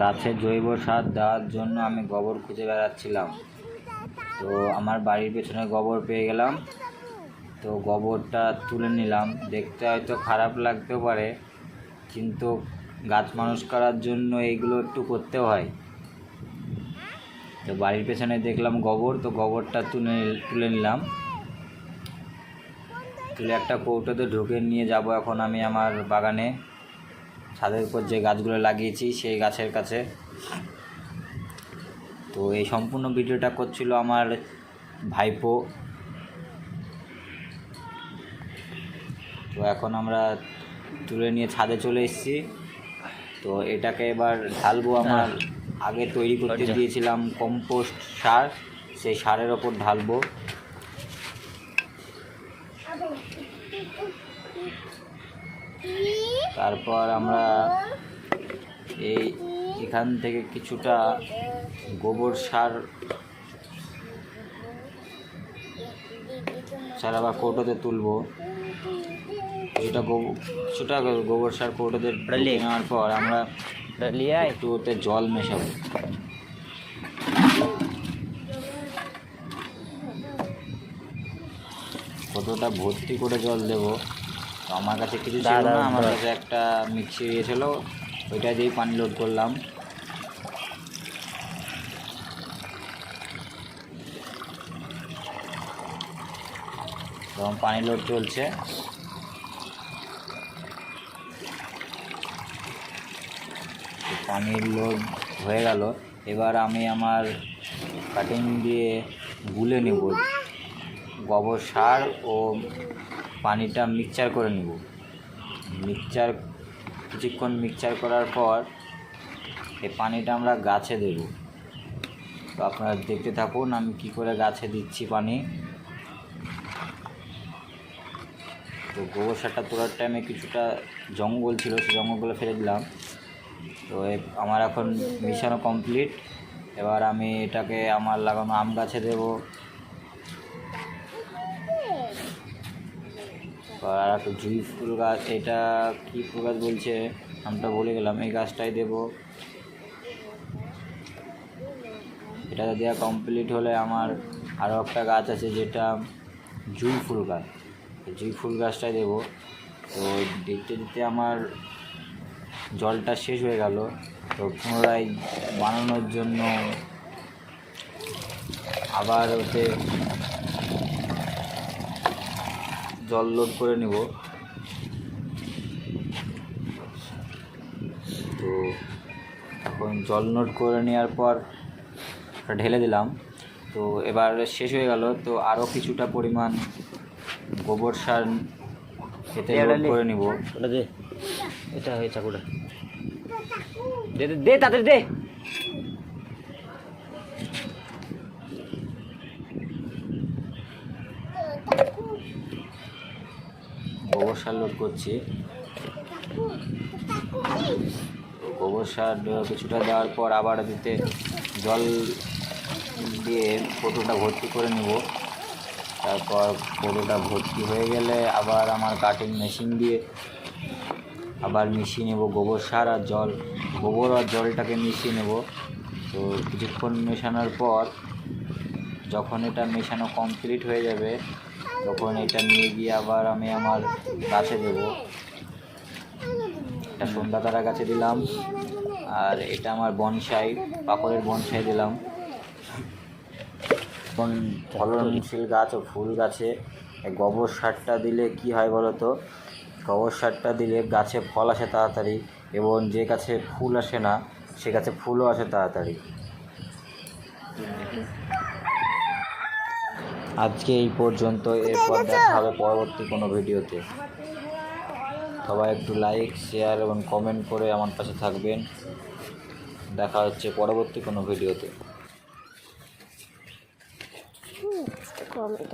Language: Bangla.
গাছে জৈব সার দেওয়ার জন্য আমি গোবর খুঁজে বেড়াচ্ছিলাম। তো আমার বাড়ির পেছনে গোবর পেয়ে গেলাম। তো গোবরটা তুলে নিলাম। দেখতে হয়তো খারাপ লাগতেও পারে, কিন্তু গাছ মানুষ করার জন্য এইগুলো একটু করতেও হয়। তো বাড়ির পেছনে দেখলাম গোবর, তো গোবরটা তুলে তুলে নিলাম। তুলে একটা কৌটোতে ঢুকে নিয়ে যাব এখন আমি আমার বাগানে। ছাদের উপর যে গাছগুলো লাগিয়েছি সেই গাছের কাছে। তো এই সম্পূর্ণ ভিডিওটা করছিল আমার ভাইপো। তো এখন আমরা তুলে নিয়ে ছাদে চলে এসেছি। তো এটাকে এবার ঢালবো আমার। আগে তৈরি করতে দিয়েছিলাম কম্পোস্ট সার সেই সারের ওপর ঢালবো। তারপর আমরা এই এখান থেকে কিছুটা গোবর সার সার আবার কৌটোতে তুলবো। কিছুটা গোবর কিছুটা গোবর সার কৌটোতে নেওয়ার পর আমরা একটু ওতে জল মেশাবো। কতটা ভর্তি করে জল দেবো? তো আমার কাছে কিছু ছিল না আমার কাছে একটা মিক্সি দিয়েছিল ওইটা দিয়েই পানি লোড করলাম। এবং পানি লোড চলছে। পানির লোড হয়ে গেল এবার আমি আমার কাটিং দিয়ে গুলে নেব। গোবর সার ও পানিটা মিক্সচার করে নেব। মিক্সচার কিছুক্ষণ মিক্সচার করার পর এই পানিটা আমরা গাছে দেব। তো আপনারা দেখতে থাকুন আমি কি করে গাছে দিচ্ছি পানি। তো গোবর সারটা তোলার টাইমে কিছুটা জঙ্গল ছিল সেই জঙ্গলগুলো ফেলে দিলাম। তো আমার এখন মিশানো কমপ্লিট এবার আমি এটাকে আমার লাগানো আম গাছে দেবো। আর একটা জুঁই ফুল গাছ, এটা কী ফুল গাছ বলছে? নামটা বলে গেলাম, এই গাছটাই দেব। এটা দেওয়া কমপ্লিট হলে আমার আরও একটা গাছ আছে যেটা জুঁই ফুল গাছ। জুঁই ফুল গাছটাই দেবো। তো দেখতে দিতে আমার জলটা শেষ হয়ে গেল। তো পুনরায় বানানোর জন্য আবার ওতে জল লোড করে নেব। তো এখন জল লোড করে নেওয়ার পর ঢেলে দিলাম। তো এবার শেষ হয়ে গেল। তো আরও কিছুটা পরিমাণ গোবর সার এতে লোড করে নিব। ওটা দে। এটা হয়ে চাকুটা দে দে, তাড়াতাড়ি দে। গোবর সার লোড করছি। গোবর সার কিছুটা দেওয়ার পর আবার দিতে জল দিয়ে ফটোটা ভর্তি করে নেব। তারপর ফটোটা ভর্তি হয়ে গেলে আবার আমার কাটিং মেশিন দিয়ে আবার মিশিয়ে নেব গোবর সার আর জল। গোবর আর জলটাকে মিশিয়ে নেব। তো কিছুক্ষণ মেশানোর পর যখন এটা মেশানো কমপ্লিট হয়ে যাবে তখন এটা নিয়ে গিয়ে আবার আমি আমার গাছে দেবো। এটা সন্ধ্যা তারা গাছে দিলাম। আর এটা আমার বনসাই পাকড়ের বনসাই দিলাম। এখন ফলনশীল গাছ ও ফুল গাছে গোবর সারটা দিলে কি হয় বলো তো? গোবর সারটা দিলে গাছে ফল আসে তাড়াতাড়ি এবং যে গাছে ফুল আসে না, সে গাছে ফুলও আসে তাড়াতাড়ি। আজকে এই পর্যন্ত এরপর দেখা হবে পরবর্তী কোনো ভিডিওতে। সবাই একটু লাইক শেয়ার এবং কমেন্ট করে আমার পাশে থাকবেন। দেখা হচ্ছে পরবর্তী কোনো ভিডিওতে। কমেন্ট